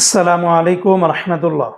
আসসালামু আলাইকুম রহমতুল্লাহ।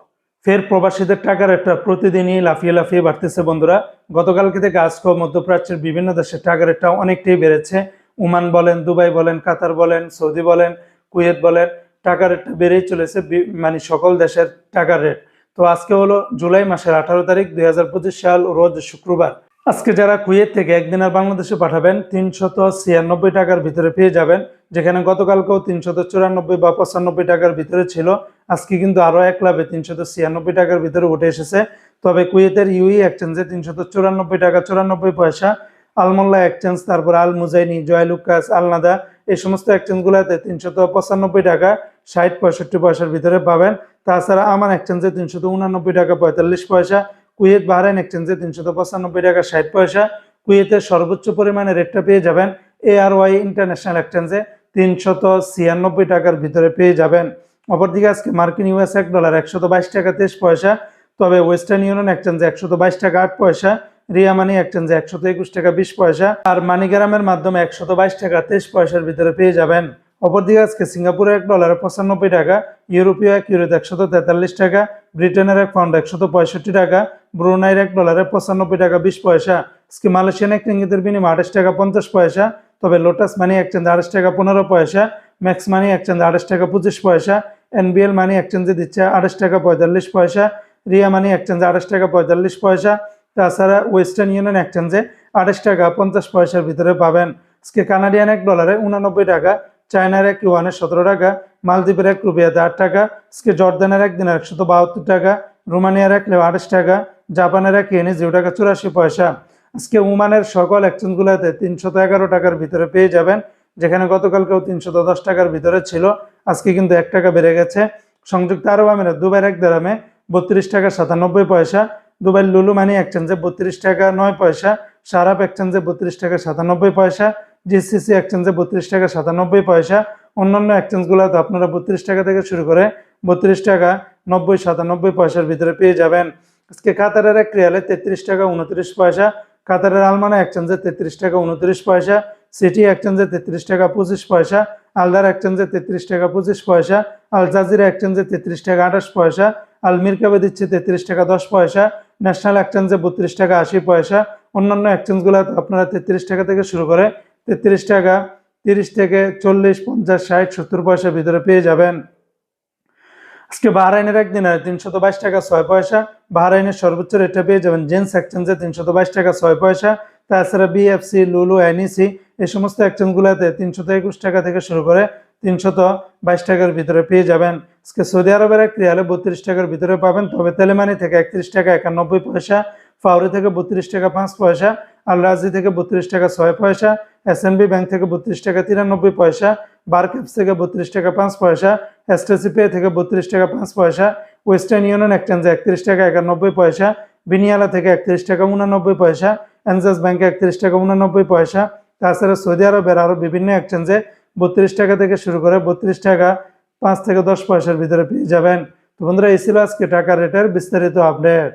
ফের প্রবাসীদের টাকার একটা প্রতিদিনই লাফিয়ে লাফিয়ে বাড়তেছে বন্ধুরা। গতকালকে থেকে আজকেও মধ্যপ্রাচ্যের বিভিন্ন দেশের টাকার একটা অনেকটাই বেড়েছে। ওমান বলেন, দুবাই বলেন, কাতার বলেন, সৌদি বলেন, কুয়েত বলেন, টাকার রেটটা বেড়েই চলেছে মানে সকল দেশের টাকার রেট। তো আজকে হলো জুলাই মাসের আঠারো তারিখ, দুই হাজার পঁচিশ সাল, রোজ শুক্রবার। আজকে যারা কুয়েত থেকে একদিন আর বাংলাদেশে পাঠাবেন, তিনশত ছিয়ানব্বই টাকার ভিতরে পেয়ে যাবেন। যেখানে গতকালকেও তিনশত চুরানব্বই বা পঁচানব্বই টাকার ভিতরে ছিল। আজকে কিন্তু আরও এক লাভে তিনশত ছিয়ানব্বই টাকার ভিতরে উঠে এসেছে। তবে কুয়েতের ইউই এক্সচেঞ্জে তিনশত চুরানব্বই টাকা চুরানব্বই পয়সা, আলমোল্লা এক্সচেঞ্জ, তারপর আল মুজাইনি জয়লুকাস আলনাদা এই সমস্ত এক্সচেঞ্জগুলোতে তিনশত পঁচানব্বই টাকা ষাট পঁয়ষট্টি পয়সার ভিতরে পাবেন। তাছাড়া আমার এক্সচেঞ্জে তিনশত উনানব্বই টাকা পঁয়তাল্লিশ পয়সা, কুয়েত বাহরাইন এক্সচেঞ্জে তিনশত পঁচানব্বই টাকা ষাট পয়সা, কুয়েতের সর্বোচ্চ পরিমাণে রেটটা পেয়ে যাবেন এ আর ওয়াই ইন্টারন্যাশনাল এক্সচেঞ্জে তিনশত ছিয়ানব্বই টাকার ভিতরে পেয়ে যাবেন। অপরদিকে আজকে মার্কিন ইউএস এক ডলার একশত বাইশ টাকা তেইশ পয়সা, তবে ওয়েস্টার্ন ইউনিয়ন এক্সচেঞ্জে একশত বাইশ টাকা আট পয়সা, রিয়া মানি এক্সচেঞ্জে একশত একুশ টাকা বিশ পয়সা, আর মানিগ্রামের মাধ্যমে একশত বাইশ টাকা তেইশ পয়সার ভিতরে পেয়ে যাবেন। অপরদিকে আজকে সিঙ্গাপুরের এক ডলারে পঁচানব্বই টাকা, ইউরোপীয় এক ইউরোতে একশত তেতাল্লিশ টাকা, ব্রিটেনের এক পাউন্ড একশত পঁয়ষট্টি টাকা, ব্রুনাইয়ের এক ডলারে পঁচানব্বই টাকা বিশ পয়সা, আজকে মালয়েশিয়ান এক রিঙ্গিতের বিনিময়ে আঠাশ টাকা পঞ্চাশ পয়সা তবে লোটাস মানি এক এক্সচেঞ্জ আড়াইশ টাকা পনেরো পয়সা ম্যাক্স মানি এক এক্সচেঞ্জ আড়াইশ টাকা পঁচিশ পয়সা এনবিএল মানি এক্সচেঞ্জে দিচ্ছে আড়াইশ টাকা পঁয়তাল্লিশ পয়সা রিয়া মানি এক্সচেঞ্জে আড়াইশ টাকা পঁয়তাল্লিশ পয়সা, তাছাড়া ওয়েস্টার্ন ইউনিয়ন এক্সচেঞ্জে আড়াইশ টাকা পঞ্চাশ পয়সার ভিতরে পাবেন। আজকে কানাডিয়ান এক ডলারে উনানব্বই টাকা চায়নার এক ইউয়ানের সতেরো টাকা মালদ্বীপের এক রুপিয়াতে আট টাকা, আজকে জর্দানের এক একশত বাহাত্তর টাকা রোমানিয়ার এক আঠাশ টাকা জাপানের এক ইয়েনে জিরো টাকা চুরাশি পয়সা। আজকে ওমানের সকল এক্সচেঞ্জগুলোতে তিনশত এগারো টাকার ভিতরে পেয়ে যাবেন, যেখানে গতকালকেও তিনশত দশ টাকার ভিতরে ছিল, আজকে কিন্তু এক টাকা বেড়ে গেছে। সংযুক্ত আরব আমিরাত, দুবাইয়ের এক দেরামে বত্রিশ টাকা সাতানব্বই পয়সা, দুবাইয়ের লুলু মানি এক্সচেঞ্জে বত্রিশ টাকা নয় পয়সা, সারাপ এক্সচেঞ্জে বত্রিশ টাকা সাতানব্বই পয়সা, জিসিসি এক্সচেঞ্জে বত্রিশ টাকা সাতানব্বই পয়সা, অন্যান্য এক্সচেঞ্জগুলোতে আপনারা বত্রিশ টাকা থেকে শুরু করে বত্রিশ টাকা নব্বই সাতানব্বই পয়সার ভিতরে পেয়ে যাবেন। আজকে কাতারের এক রিয়ালে তেত্রিশ টাকা উনত্রিশ পয়সা কাতারের আলমানা এক্সচেঞ্জে তেত্রিশ টাকা উনত্রিশ পয়সা সিটি এক্সচেঞ্জে তেত্রিশ টাকা পঁচিশ পয়সা আলদার এক্সচেঞ্জে তেত্রিশ টাকা পঁচিশ পয়সা আল জাজিরা এক্সচেঞ্জে তেত্রিশ টাকা আঠাশ পয়সা আল মিরকাবে দিচ্ছে তেত্রিশ টাকা দশ পয়সা ন্যাশনাল এক্সচেঞ্জে বত্রিশ টাকা আশি পয়সা, অন্যান্য এক্সচেঞ্জগুলোতে আপনারা তেত্রিশ টাকা থেকে শুরু করে তেত্রিশ টাকা, তিরিশ থেকে চল্লিশ, পঞ্চাশ, ষাট, সত্তর পয়সার ভিতরে পেয়ে যাবেন। আজকে বাহরাইনের একদিন তিনশত বাইশ টাকা ছয় পয়সা, বাহরাইনের সর্বোচ্চ রেটটা পেয়ে যাবেন জেন্স এক্সচেঞ্জে তিনশত বাইশ টাকা ছয় পয়সা, তাছাড়া বিএফসি লুলু এনইসি এই সমস্ত এক্সচেঞ্জগুলোতে তিনশত একুশ টাকা থেকে শুরু করে তিনশত বাইশ টাকার ভিতরে পেয়ে যাবেন। আজকে সৌদি আরবের এক রিয়ালে বত্রিশ টাকার ভিতরে পাবেন, তবে তেলেমানি থেকে একত্রিশ টাকা একানব্বই পয়সা, ফাউরি থেকে বত্রিশ টাকা পাঁচ পয়সা আল রাজি থেকে বত্রিশ টাকা ছয় পয়সা এসএনবি ব্যাংক থেকে বত্রিশ টাকা তিরানব্বই পয়সা বারক্যাপস থেকে বত্রিশ টাকা পাঁচ পয়সা এসটিসি পে থেকে বত্রিশ টাকা পাঁচ পয়সা ওয়েস্টার্ন ইউনিয়ন এক্সচেঞ্জে একত্রিশ টাকা একানব্বই পয়সা বিনিয়ালা থেকে একত্রিশ টাকা উনানব্বই পয়সা এনজাস ব্যাংকে একত্রিশ টাকা উনানব্বই পয়সা, তাছাড়া সৌদি আরবের আরও বিভিন্ন এক্সচেঞ্জে বত্রিশ টাকা থেকে শুরু করে বত্রিশ টাকা পাঁচ থেকে দশ পয়সার ভিতরে পেয়ে যাবেন। তো বন্ধুরা, এই ছিল আজকে টাকা রেটের বিস্তারিত আপডেট